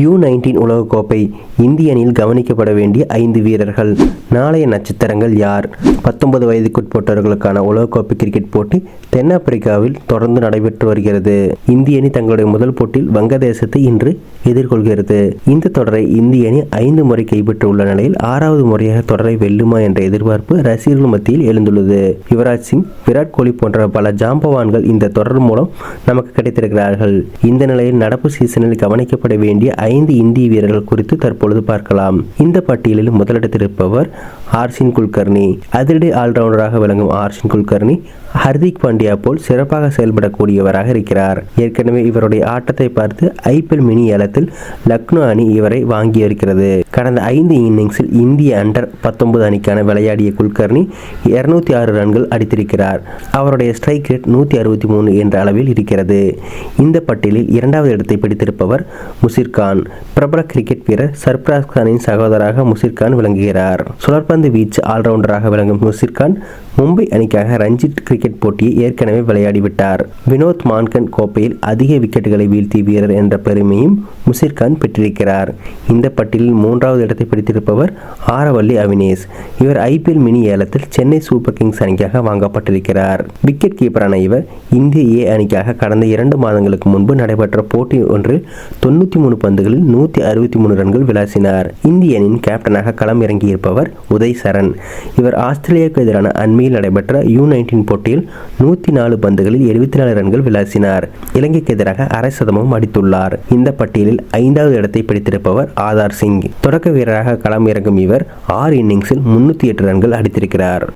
You nineteen உலகக்கோப்பை இந்திய அணியில் கவனிக்கப்பட வேண்டிய ஐந்து வீரர்கள். நாளைய நட்சத்திரங்கள் யார்? பத்தொன்பது வயதுக்குட்பட்டவர்களுக்கான உலகக்கோப்பை கிரிக்கெட் போட்டி தென்னாப்பிரிக்காவில் தொடர்ந்து நடைபெற்று வருகிறது. இந்திய அணி தங்களுடைய முதல் போட்டியில் வங்கதேசத்தை இன்று எதிர்கொள்கிறது. இந்த தொடரை இந்திய அணி ஐந்து முறை கைப்பற்றியுள்ள நிலையில் ஆறாவது முறையாக தொடரை வெல்லுமா என்ற எதிர்பார்ப்பு ரசிகர்கள் மத்தியில் எழுந்துள்ளது. யுவராஜ் சிங் விராட் கோலி போன்ற பல ஜாம்பவான்கள் இந்த தொடர் மூலம் நமக்கு கிடைத்திருக்கிறார்கள். இந்த நிலையில் நடப்பு சீசனில் கவனிக்கப்பட வேண்டிய ஐந்து இந்திய வீரர்கள் குறித்து தற்பொழுது பார்க்கலாம். இந்த பட்டியலில் முதலிடத்தில் இருப்பவர் ஆர்சின் குல்கர்னி அதிரடி ஆல்ரவுண்டராக விளங்கும் ஆர்சின் குல்கர்னி ஹர்திக் பாண்டியா போல் சிறப்பாக செயல்படக்கூடியவராக இருக்கிறார். ஏற்கனவே இவருடைய ஆட்டத்தை பார்த்து ஐபிஎல் மினி ஏலத்தில் லக்னோ அணி இவரை வாங்கியிருக்கிறது. கடந்த ஐந்து இன்னிங்ஸில் இந்திய அண்டர் பத்தொன்பது அணிக்கான விளையாடிய குல்கர்னி இருநூத்தி ஆறு ரன்கள் அடித்திருக்கிறார். அவருடைய ஸ்ட்ரைக் ரேட் நூற்றி அறுபத்தி மூணு என்ற அளவில் இருக்கிறது. இந்த பட்டியலில் இரண்டாவது இடத்தை பிடித்திருப்பவர் முசிர்கான் கான் பிரபல கிரிக்கெட் வீரர் சர்ப்ராஸ் கானின் சகோதராக முசிர் கான் விளங்குகிறார். சுழற்பந்து வீச்சு ஆல்ரவுண்டராக விளங்கும் முசிர் கான் மும்பை அணிக்காக ரஞ்சித் கிரிக்கெட் போட்டியை ஏற்கனவே விளையாடிவிட்டார். வினோத் மான்கன் கோப்பையில் அதிக விக்கெட்டுகளை வீழ்த்திய வீரர் என்ற பெருமையும் முசிர் கான் பெற்றிருக்கிறார். இந்த பட்டியலில் மூன்றாவது இடத்தை பிடித்திருப்பவர் ஆரவல்லி அவினேஷ். இவர் ஐபிஎல் மினி ஏலத்தில் சென்னை சூப்பர் கிங்ஸ் அணிக்காக வாங்கப்பட்டிருக்கிறார். விக்கெட் கீப்பரான இவர் இந்திய ஏ அணிக்காக கடந்த இரண்டு மாதங்களுக்கு முன்பு நடைபெற்ற போட்டி ஒன்றில் தொண்ணூற்றி மூணு பந்து பந்துகளில் நூற்றி அறுபத்தி மூணு ரன்கள் விளாசினார். இந்திய அணியின் கேப்டனாக களம் இறங்கியிருப்பவர் உதய் சரண். இவர் ஆஸ்திரேலியாவுக்கு எதிரான அண்மையில் நடைபெற்ற யூ நைன்டீன் போட்டியில் நூற்றி நாலு பந்துகளில் எழுபத்தி நாலு ரன்கள் விளாசினார். இலங்கைக்கு எதிராக அரை சதமும் அடித்துள்ளார். இந்த பட்டியலில் ஐந்தாவது இடத்தை பிடித்திருப்பவர் ஆதார் சிங். தொடக்க வீரராக களம் இறங்கும் இவர் ஆறு இன்னிங்ஸில் முன்னூற்றி எட்டு ரன்கள் அடித்திருக்கிறார்.